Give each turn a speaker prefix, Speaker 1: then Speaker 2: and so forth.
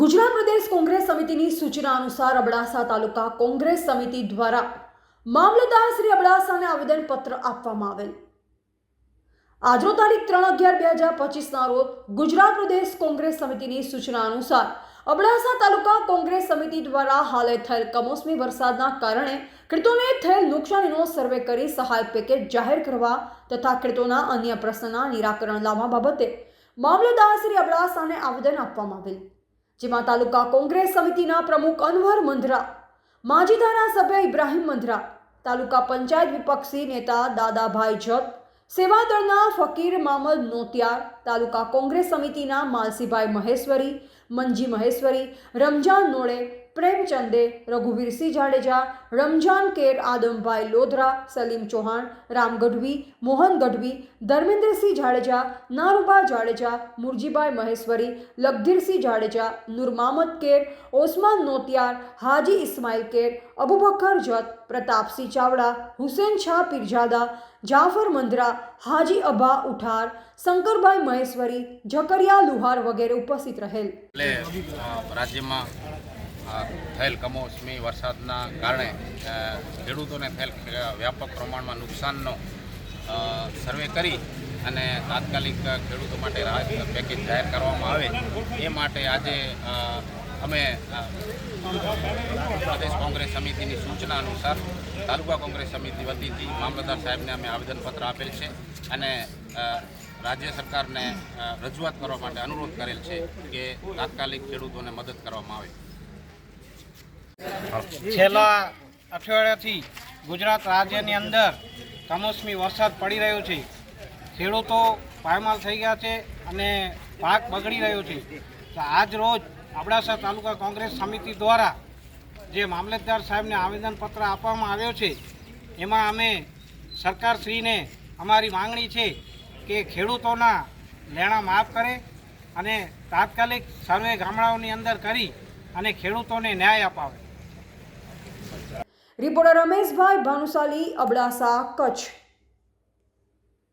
Speaker 1: ગુજરાત પ્રદેશ કોંગ્રેસ સમિતિની સૂચના અનુસાર અબડાસા તાલુકા કોંગ્રેસ સમિતિ દ્વારા મામલતદાર શ્રી અબડાસાને આવેદનપત્ર આપવામાં આવેલ. આજનો તારીખ ત્રણ અગિયાર બે હજાર પચીસના રોજ ગુજરાત પ્રદેશ કોંગ્રેસ સમિતિની સૂચના અનુસાર અબડાસા તાલુકા કોંગ્રેસ સમિતિ દ્વારા હાલે થયેલ કમોસમી વરસાદના કારણે ખેડૂતોને થયેલ નુકસાનીનો સર્વે કરી સહાય પેકેજ જાહેર કરવા તથા ખેડૂતોના અન્ય પ્રશ્નના નિરાકરણ લાવવા બાબતે મામલતદાર શ્રી અબડાસાને આવેદન આપવામાં આવેલ. જેમાં તાલુકા કોંગ્રેસ સમિતિના પ્રમુખ અનવર મંધરા, માજી ધારાસભ્ય ઇબ્રાહિમ મંધરા, તાલુકા પંચાયત વિપક્ષી નેતા દાદાભાઈ જત સેવાદળના ફકીર મામદ નોતિયાર, તાલુકા કોંગ્રેસ સમિતિના માલસીભાઈ મહેશ્વરી, મંજી મહેશ્વરી, રમજાન નોડે પ્રેમચંદે રઘુવીરસિંહ જાડેજા, રમજાન કેર આદમભાઈ લોધરા, સલીમ ચૌહાણ, રામ ગઢવી, મોહન ગઢવી ધર્મેન્દ્રસિંહ જાડેજા, નારુબા જાડેજા, મુરજીભાઈ મહેશ્વરી લગધીરસિંહ જાડેજા નુરમામત કેર, ઓસમાન નોતિયાર, હાજી ઇસ્માઇલ કેર, અબુબકર જત, પ્રતાપસિંહ ચાવડા, હુસેન શાહ પીરજાદા, જાફર મંદરા, હાજી અબા ઉઠાર, શંકરભાઈ મહેશ્વરી, ઝકરિયા લુહાર વગેરે ઉપસ્થિત રહેલ.
Speaker 2: રાજ્યમાં થયેલ કમોસમી વરસાદના કારણે ખેડૂતોને થયેલ વ્યાપક પ્રમાણમાં નુકસાનનો સર્વે કરી અને તાત્કાલિક ખેડૂતો માટે રાહત પેકેજ જાહેર કરવામાં આવે. એ માટે આજે અમે પ્રદેશ કોંગ્રેસ સમિતિની સૂચના અનુસાર તાલુકા કોંગ્રેસ સમિતિ વતીથી મામલતદાર સાહેબને અમે આવેદનપત્ર આપેલ છે અને રાજ્ય સરકારને રજૂઆત કરવા માટે અનુરોધ કરેલ છે કે તાત્કાલિક ખેડૂતોને મદદ કરવામાં આવે.
Speaker 3: છેલ્લા અઠવાડિયાથી ગુજરાત રાજ્યની અંદર કમોસમી વરસાદ પડી રહ્યો છે. ખેડૂતો પાયમાલ થઈ ગયા છે અને પાક બગડી રહ્યો છે. તો આજ રોજ અબડાસા તાલુકા કોંગ્રેસ સમિતિ દ્વારા જે મામલતદાર સાહેબને આવેદનપત્ર આપવામાં આવ્યો છે, એમાં અમે સરકારશ્રીને અમારી માંગણી છે કે ખેડૂતોના લેણા માફ કરે અને તાત્કાલિક સર્વે ગામડાઓની અંદર કરી અને ખેડૂતોને ન્યાય અપાવે.
Speaker 1: રિપોર્ટર રમેશભાઈ ભાનુશાલી અબડાસા કચ્છ.